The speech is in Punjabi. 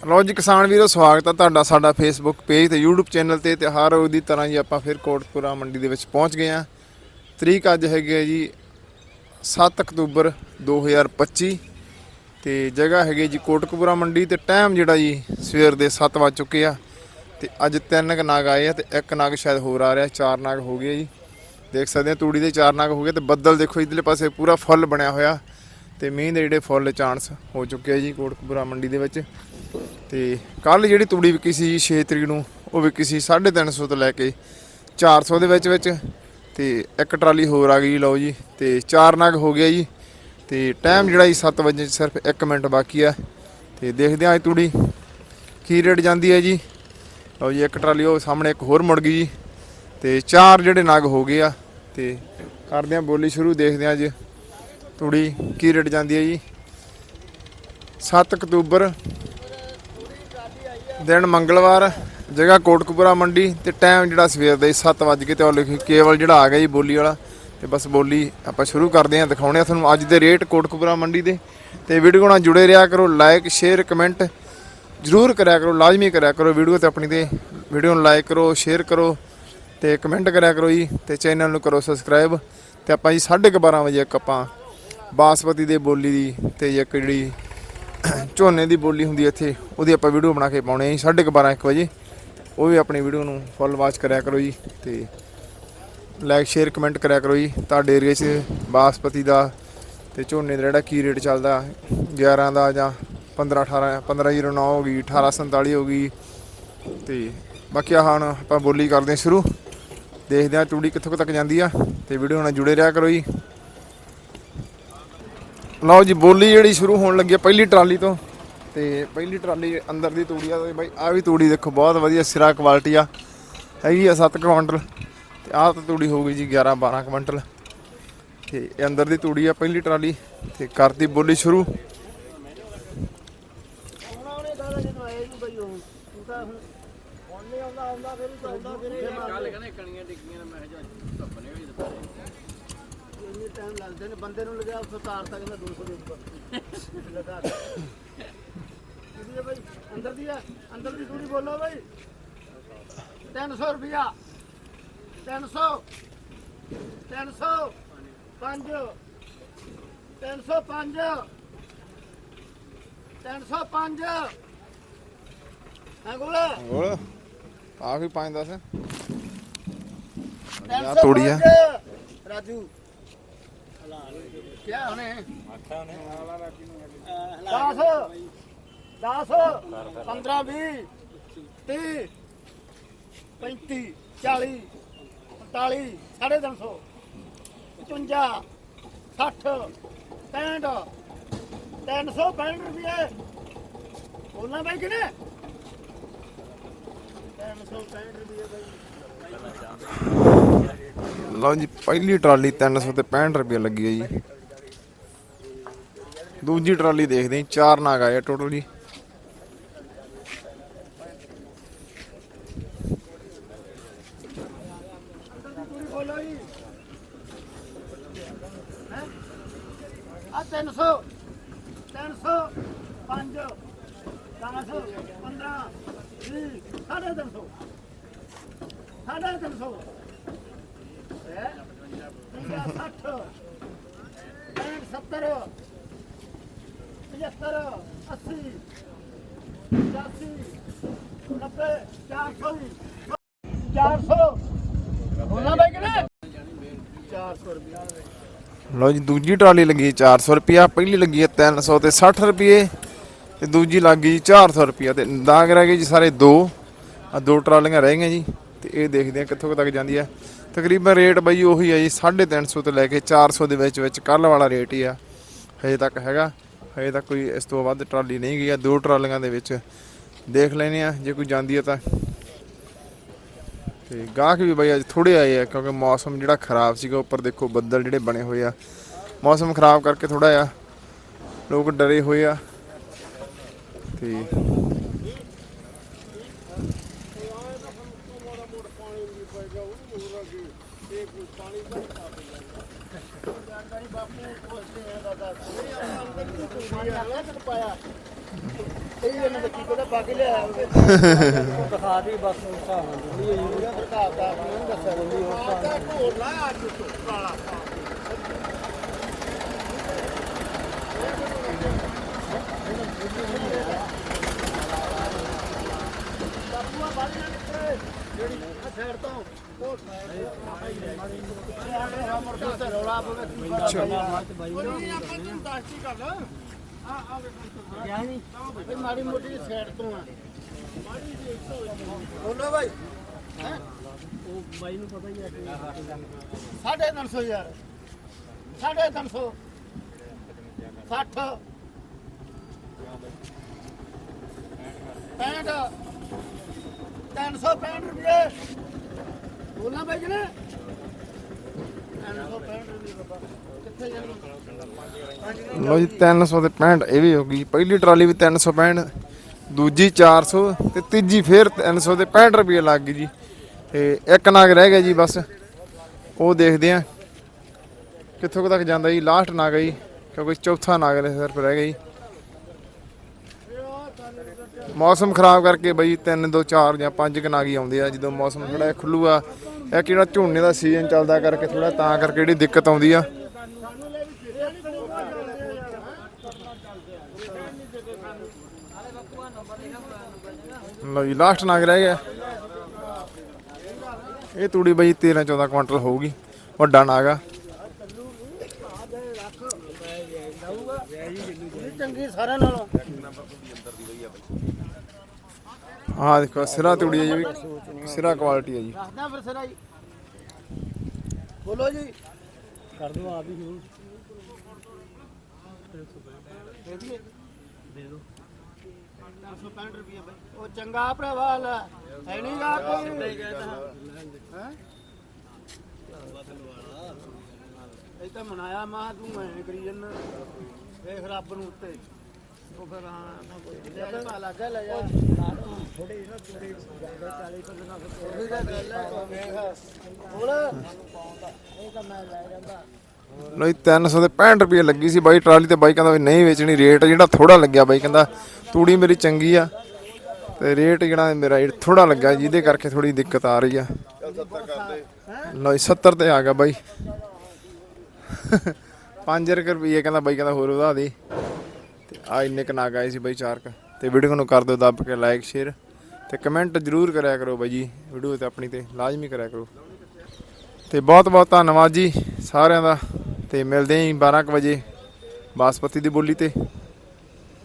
ਲੋ ਜੀ, ਕਿਸਾਨ ਵੀਰੋ, ਸਵਾਗਤ ਹੈ ਤੁਹਾਡਾ, ਸਾਡਾ ਫੇਸਬੁੱਕ ਪੇਜ ਤੇ YouTube ਚੈਨਲ ਤੇ ਤੇ ਹਰ ਰੋਜ਼ ਦੀ ਤਰ੍ਹਾਂ ਹੀ ਆਪਾਂ ਫਿਰ ਕੋਟਪੁਰਾ ਮੰਡੀ ਦੇ ਵਿੱਚ ਪਹੁੰਚ ਗਏ ਆ ਤਰੀਕ ਅੱਜ ਹੈਗੀ ਹੈ ਜੀ 7 ਅਕਤੂਬਰ 2025 ਤੇ ਜਗ੍ਹਾ ਹੈਗੀ ਜੀ ਕੋਟਕਪੁਰਾ ਮੰਡੀ ਤੇ ਟਾਈਮ ਜਿਹੜਾ ਜੀ ਸਵੇਰ ਦੇ 7 ਵੱਜ ਚੁੱਕੇ ਆ ਤੇ ਅੱਜ ਤਿੰਨ ਕ ਨਾਗ ਆਏ ਆ ਤੇ ਇੱਕ ਨਾਗ ਸ਼ਾਇਦ ਹੋਰ ਆ ਰਿਹਾ, ਚਾਰ ਨਾਗ ਹੋ ਗਏ ਜੀ। ਦੇਖ ਸਕਦੇ ਆ ਤੂੜੀ ਦੇ ਚਾਰ ਨਾਗ ਹੋ ਗਏ ਤੇ ਬੱਦਲ ਦੇਖੋ ਇਧਰਲੇ ਪਾਸੇ ਪੂਰਾ ਫੁੱਲ ਬਣਿਆ ਹੋਇਆ ਤੇ ਮੀਂਹ ਦੇ ਜਿਹੜੇ ਫੁੱਲ ਚਾਂਸ ਹੋ ਚੁੱਕੇ ਆ ਜੀ ਕੋਟਕਪੁਰਾ ਮੰਡੀ ਦੇ ਵਿੱਚ। ਤੇ ਕੱਲ ਜਿਹੜੀ ਤੂੜੀ ਵਿਕੀ ਸੀ 6 ਤਰੀਕ ਨੂੰ, ਉਹ ਵਿਕੀ ਸੀ 350 ਤੋਂ ਲੈ ਕੇ 400 ਦੇ ਵਿੱਚ ਵਿੱਚ ਤੇ ਇੱਕ ਟਰਾਲੀ ਹੋਰ ਆ ਗਈ ਲਓ ਜੀ, ਤੇ ਚਾਰ ਨਗ ਹੋ ਗਿਆ ਜੀ, ਤੇ ਟਾਈਮ ਜਿਹੜਾ ਜੀ 7 ਵਜੇ ਸਿਰਫ 1 ਮਿੰਟ ਬਾਕੀ ਆ, ਤੇ ਦੇਖਦੇ ਆਂ ਇਹ ਤੂੜੀ ਕੀ ਰੇਟ ਜਾਂਦੀ ਹੈ ਜੀ। ਲਓ ਜੀ, ਇੱਕ ਟਰਾਲੀ ਉਹ ਸਾਹਮਣੇ ਇੱਕ ਹੋਰ ਮੁੜ ਗਈ ਜੀ, ਤੇ ਚਾਰ ਜਿਹੜੇ ਨਗ ਹੋ ਗਏ ਆ, ਤੇ ਕਰਦੇ ਆਂ ਬੋਲੀ ਸ਼ੁਰੂ, ਦੇਖਦੇ ਆਂ ਜੀ ਤੂੜੀ ਕੀ ਰੇਟ ਜਾਂਦੀ ਹੈ ਜੀ। 7 ਅਕਤੂਬਰ ਦਿਨ ਮੰਗਲਵਾਰ, ਜਗ੍ਹਾ ਕੋਟਕਪੁਰਾ ਮੰਡੀ ਤੇ ਟਾਈਮ ਜਿਹੜਾ ਸਵੇਰ ਦੇ 7 ਵਜੇ ਕੇ ਤੇ ਉਹ ਲਿਖੀ ਕੇਵਲ ਜਿਹੜਾ ਆ ਗਿਆ ਜੀ ਬੋਲੀ ਵਾਲਾ। ਤੇ ਬਸ ਬੋਲੀ ਆਪਾਂ ਸ਼ੁਰੂ ਕਰਦੇ ਹਾਂ ਦਿਖਾਉਣੇ ਆ ਤੁਹਾਨੂੰ ਅੱਜ ਦੇ ਰੇਟ ਕੋਟਕਪੁਰਾ ਮੰਡੀ ਦੇ। ਤੇ ਵੀਡੀਓ ਨਾਲ ਜੁੜੇ ਰਿਹਾ ਕਰੋ ਲਾਈਕ ਸ਼ੇਅਰ ਕਮੈਂਟ ਜਰੂਰ ਕਰਿਆ ਕਰੋ, ਲਾਜ਼ਮੀ ਕਰਿਆ ਕਰੋ ਵੀਡੀਓ ਤੇ ਆਪਣੀ ਤੇ। ਵੀਡੀਓ ਨੂੰ ਲਾਈਕ ਕਰੋ ਸ਼ੇਅਰ ਕਰੋ ਤੇ ਕਮੈਂਟ ਕਰਿਆ ਕਰੋ ਜੀ ਤੇ ਚੈਨਲ ਨੂੰ ਕਰੋ ਸਬਸਕ੍ਰਾਈਬ ਤੇ ਆਪਾਂ ਜੀ 12:30 ਵਜੇ ਇੱਕ ਆਪਾਂ ਬਾਸਪਤੀ ਦੇ ਬੋਲੀ ਦੀ ਤੇ ਇੱਕ ਜਿਹੜੀ ਝੋਨੇ ਦੀ ਬੋਲੀ ਹੁੰਦੀ ਇੱਥੇ, ਉਹਦੀ ਆਪਾਂ ਵੀਡੀਓ ਬਣਾ ਕੇ ਪਾਉਣੇ ਆ ਜੀ 12:30 1 ਵਜੇ। ਉਹ ਵੀ ਆਪਣੀ ਵੀਡੀਓ ਨੂੰ ਫੁੱਲ ਵਾਚ ਕਰਿਆ ਕਰੋ ਜੀ ਤੇ ਲਾਈਕ ਸ਼ੇਅਰ ਕਮੈਂਟ ਕਰਿਆ ਕਰੋ ਜੀ। ਤੁਹਾਡੇ ਏਰੀਆ 'ਚ ਬਾਸਪਤੀ ਦਾ ਤੇ ਝੋਨੇ ਦਾ ਜਿਹੜਾ ਕੀ ਰੇਟ ਚੱਲਦਾ 11 ਦਾ ਜਾਂ 15 18 1509 ਹੋ ਗਈ 1847 ਹੋ ਗਈ। ਤੇ ਬਾਕੀ ਆਹ ਹੁਣ ਆਪਾਂ ਬੋਲੀ ਕਰਦੇ ਹਾਂ ਸ਼ੁਰੂ। ਦੇਖਦੇ ਹਾਂ ਚੂੜੀ ਕਿੱਥੋਂ ਕੁ ਤੱਕ ਜਾਂਦੀ ਆ ਤੇ ਵੀਡੀਓ ਨਾਲ ਜੁੜੇ ਰਿਹਾ ਕਰੋ ਜੀ। ਲਓ ਜੀ ਬੋਲੀ ਜਿਹੜੀ ਸ਼ੁਰੂ ਹੋਣ ਲੱਗੀ ਆ ਪਹਿਲੀ ਟਰਾਲੀ ਤੋਂ। ਤੇ ਪਹਿਲੀ ਟਰਾਲੀ ਅੰਦਰ ਦੀ ਤੂੜੀ ਆ ਤੇ ਬਾਈ ਆ ਵੀ ਤੂੜੀ ਦੇਖੋ ਬਹੁਤ ਵਧੀਆ ਸਿਰਾ ਕੁਆਲਿਟੀ ਆ। ਹੈਗੀ ਆ 7 ਕੁਇੰਟਲ। ਤੇ ਆਹ ਤਾਂ ਤੂੜੀ ਹੋ ਗਈ ਜੀ 11 12 ਕੁਇੰਟਲ। ਤੇ ਇਹ ਅੰਦਰ ਦੀ ਤੂੜੀ ਆ ਪਹਿਲੀ ਟਰਾਲੀ। ਤੇ ਕਰਤੀ ਬੋਲੀ ਸ਼ੁਰੂ। ਇੰਨੇ ਟਾਈਮ ਲੱਗਦੇ ਨੇ ਬੰਦੇ ਨੂੰ ਲੱਗਿਆ ਤੱਕ ਮੈਂ 200 ਦੇ ਉੱਪਰ। ਲਗਾ ਦੇ। ਕਿਹਦੀ ਹੈ ਭਾਈ ਅੰਦਰ ਦੀ ਹੈ ਅੰਦਰ ਦੀ ਦੂਰੀ ਬੋਲੋ ਭਾਈ 300 ਰੁਪਿਆ 300 300 5 305 305 ਹੈ ਗੋਲਾ? ਹੋਰ? ਆ ਵੀ 5 10 ਤਿੰਨ ਤੂੜੀ ਆ। ਰਾਜੂ। ਕੀ ਹੋਣੇ ਆਖਿਆ ਉਹਨੇ। 10 10 15 20 30 35 40 45 350 55 60 65 365 ਰੁਪਏ ਉਹਨਾਂ ਬਾਈ ਕਿਨੇ 365 ਰੁਪਏ ਬਾਈ। ਲਓ ਜੀ, ਪਹਿਲੀ ਟਰਾਲੀ 300 ਤੇ 65 ਰੁਪਏ ਲੱਗੀ ਹੈ ਜੀ। ਦੂਜੀ ਟਰਾਲੀ ਦੇਖਦੇ ਹਾਂ, ਚਾਰ ਨਾਗ ਆਏ ਟੋਟਲ ਜੀ। ਆ 300 300 5 10 15 20 ਸਾਢੇ 300 ਸਾਢੇ 300 ਹੈ 60 70 75 80 85 90 400 400 ਉਹਨਾਂ ਬਾਈ ਕਿਨੇ 400 ਰੁਪਏ ਲਓ ਜੀ, ਦੂਜੀ ਟਰਾਲੀ ਲੱਗੀ ਹੈ 400 ਰੁਪਿਆ ਪਹਿਲੀ ਲੱਗੀ ਹੈ 300 ਤੇ 60 ਰੁਪਏ ਤੇ ਦੂਜੀ ਲੱਗ ਗਈ ਜੀ 400 ਰੁਪਿਆ ਤੇ ਦਾਗ ਰਹਿ ਗਏ ਜੀ ਸਾਰੇ ਦੋ। ਆ ਦੋ ਟਰਾਲੀਆਂ ਰਹਿ ਗਈਆਂ ਜੀ। ਤੇ ਇਹ ਦੇਖਦੇ ਆ ਕਿੱਥੋਂ ਕੁ ਤੱਕ ਜਾਂਦੀ ਹੈ। ਤਕਰੀਬਨ ਰੇਟ ਬਈ ਉਹੀ ਆ ਜੀ 350 ਤੋਂ ਲੈ ਕੇ 400 ਦੇ ਵਿੱਚ ਵਿੱਚ ਕੱਲ ਵਾਲਾ ਰੇਟ ਹੀ ਆ। ਹਜੇ ਤੱਕ ਹੈਗਾ, ਹਜੇ ਤੱਕ ਕੋਈ ਇਸ ਤੋਂ ਵੱਧ ਟਰਾਲੀ ਨਹੀਂ ਗਈ ਆ, ਦੋ ਟਰਾਲੀਆਂ ਦੇ ਵਿੱਚ। ਦੇਖ ਲੈਨੇ ਆ ਜੇ ਕੋਈ ਜਾਂਦੀ ਆ ਤਾਂ। ਤੇ ਗਾਹਕ ਵੀ ਬਈ ਅੱਜ ਥੋੜੇ ਆਏ ਆ, ਕਿਉਂਕਿ ਮੌਸਮ ਜਿਹੜਾ ਖਰਾਬ ਸੀਗਾ, ਉੱਪਰ ਦੇਖੋ ਬੱਦਲ ਜਿਹੜੇ ਬਣੇ ਹੋਏ ਆ। ਮੌਸਮ ਖਰਾਬ ਕਰਕੇ ਥੋੜਾ ਆ ਲੋਕ ਡਰੇ ਹੋਏ ਆ। ਤੇ ਬਾਪੂ ਪੁੱਛਦੇ ਆ ਦਾਦਾ ਪਾਇਆ ਇਹ ਇਹਨਾਂ ਦਾ ਕੀ ਪਤਾ ਬਾਕੀ ਲਿਆਇਆ ਹੋਵੇ ਦਿਖਾ ਦੀ ਬਸ ਉਸ ਹਿਸਾਬ ਨਾਲ ਜਿਹੜੀ ਹੋਈ ਆ ਪ੍ਰਤਾਪ ਦਾ ਨਹੀਂ ਦੱਸਿਆ ਬੰਦੀ ਉਸ ਹਿਸਾਬ ਨਾਲ। ਢੋਲ ਲਾ ਅੱਜ ਤੋਂ ਕਾਲਾ ਸਾਈਡ ਤੋਂ ਉਹ ਰੌਲਾ ਪਵੇ ਕੀ ਇਹ ਮਾੜੀ ਮੋਟੀ ਸਾਈਡ ਤੋਂ ਆ ਬੋਲੋ ਭਾਈ ਉਹ ਬਾਈ ਨੂੰ ਪਤਾ ਹੀ ਹੈ ਸਾਢੇ ਤਿੰਨ ਸੌ ਯਾਰ ਸਾਢੇ ਤਿੰਨ ਸੌ ਸੱਠ ਪੈਂਹਠ ਤਿੰਨ ਸੌ ਪੈਂਹਠ ਰੁਪਏ ਬੋਲਣਾ ਭਾਈ ਜਨੇ ਲੋ ਜੀ 300 ਤੇ 65 ਇਹ ਵੀ ਹੋ ਗਈ। ਪਹਿਲੀ ਟਰਾਲੀ ਵੀ 365 ਦੂਜੀ 400 ਤੇ ਤੀਜੀ ਫੇਰ 300 ਤੇ 65 ਰੁਪਏ ਲੱਗ ਗਈ ਜੀ। ਤੇ ਇੱਕ ਨਾਗ ਰਹਿ ਗਿਆ ਜੀ ਬਸ। ਉਹ ਦੇਖਦੇ ਆ ਕਿੱਥੋਂ ਕੁ ਤੱਕ ਜਾਂਦਾ ਜੀ। ਲਾਸਟ ਨਾਗ ਜੀ, ਕਿਉਂਕਿ ਚੌਥਾ ਨਾਗ ਨੇ ਸਿਰਫ ਰਹਿ ਗਿਆ ਜੀ। ਮੌਸਮ ਖਰਾਬ ਕਰਕੇ ਬਈ 3 2 4 ਜਾਂ 5 ਕਨਾਗੀ ਆਉਂਦੇ ਆ। ਜਦੋਂ ਮੌਸਮ ਥੋੜਾ ਜਿਹਾ ਖੁੱਲੂਗਾ ਇਹ ਕਿਹੜਾ ਝੋਨੇ ਦਾ ਸੀਜ਼ਨ ਚੱਲਦਾ ਕਰਕੇ ਥੋੜਾ ਤਾਂ ਕਰਕੇ ਜਿਹੜੀ ਦਿੱਕਤ ਆਉਂਦੀ ਆ। ਲਓ ਜੀ ਲਾਸਟ ਨਾਗ ਰਹਿ ਗਿਆ। ਇਹ ਤੂੜੀ ਬਈ 13 14 ਕੁਇੰਟਲ ਹੋਊਗੀ, ਵੱਡਾ ਨਾਗ ਆ। ਚੰਗੀ ਸਾਰਿਆਂ ਨਾਲੋਂ ਆਹ ਦੇਖੋ, ਸਿਰਾ ਤੂੜੀ ਹੈ ਜੀ ਵੀ, ਸਿਰਾ ਕੁਆਲਿਟੀ ਹੈ ਜੀ। ਦੱਸਦਾ ਫਿਰ ਸਿਰਾ ਜੀ। ਬੋਲੋ ਜੀ। ਕਰ ਦੋ ਆਪ ਹੀ ਹੁਣ। ਦੇ ਦਈਏ ਦੇ ਦੋ 365 ਰੁਪਏ ਬਈ। ਉਹ ਚੰਗਾ ਭਰਾਵਾ ਲੈ ਹੈ ਨਹੀਂ ਗਾ ਕੋਈ। ਹੈਂ? ਇਹ ਤਾਂ ਮਨਾਇਆ, ਮਾ ਤੂੰ ਮੈਂ ਕਰੀ ਜੰਨ ਵੇਖ ਰੱਬ ਨੂੰ ਉੱਤੇ। ਉਹ ਫਿਰ ਹਾਂ ਨਾ ਕੋਈ ਜਦ ਪਾ ਲੱਗਾ ਲੈ ਜਾ ਥੋੜੇ ਨਾ ਥੋੜੇ ਜ਼ਿਆਦਾ 40 ਤੋਂ ਨਾ ਉਹੀ ਤਾਂ ਗੱਲ ਹੈ ਵੇਖ ਬੋਲ ਇਹ ਤਾਂ ਮੈਂ ਲੈ ਜਾਂਦਾ ਨਹੀਂ 300 ਤੇ 65 ਰੁਪਏ ਲੱਗੀ ਸੀ ਬਾਈ, ਟਰਾਲੀ ਤੇ ਬਾਈ ਕਹਿੰਦਾ ਵੀ ਨਹੀਂ ਵੇਚਣੀ, ਰੇਟ ਜਿਹੜਾ ਥੋੜਾ ਲੱਗਿਆ ਬਾਈ, ਕਹਿੰਦਾ ਤੂੜੀ ਮੇਰੀ ਚੰਗੀ ਆ ਤੇ ਰੇਟ ਜਿਹੜਾ ਮੇਰਾ ਥੋੜਾ ਲੱਗਾ ਜਿਹਦੇ ਕਰਕੇ ਥੋੜੀ ਦਿੱਕਤ ਆ ਰਹੀ ਆ। ਲਓ 70 ਤੇ ਆ ਗਿਆ ਬਾਈ। 5 ਰੁਪਏ ਕਹਿੰਦਾ ਬਾਈ, ਕਹਿੰਦਾ ਹੋਰ ਵਧਾ ਦੇ। ਤੇ ਆ ਇੰਨੇ ਕੁ ਨਾਗ ਆਏ ਸੀ ਬਾਈ ਚਾਰ ਕੁ ਤੇ ਵੀਡੀਓ ਨੂੰ ਕਰ ਦਿਓ, ਦੱਬ ਕੇ ਲਾਈਕ ਸ਼ੇਅਰ ਤੇ ਕਮੈਂਟ ਜਰੂਰ ਕਰਿਆ ਕਰੋ ਬਾਈ ਜੀ ਵੀਡੀਓ ਤੇ ਆਪਣੀ ਤੇ ਲਾਜ਼ਮੀ ਕਰਿਆ ਕਰੋ। ਤੇ ਬਹੁਤ ਬਹੁਤ ਧੰਨਵਾਦ ਜੀ ਸਾਰਿਆਂ ਦਾ। ਤੇ ਮਿਲਦੇ ਆਂ 12 ਕੁ ਵਜੇ ਬਾਸਪਤੀ ਦੀ ਬੋਲੀ ਤੇ।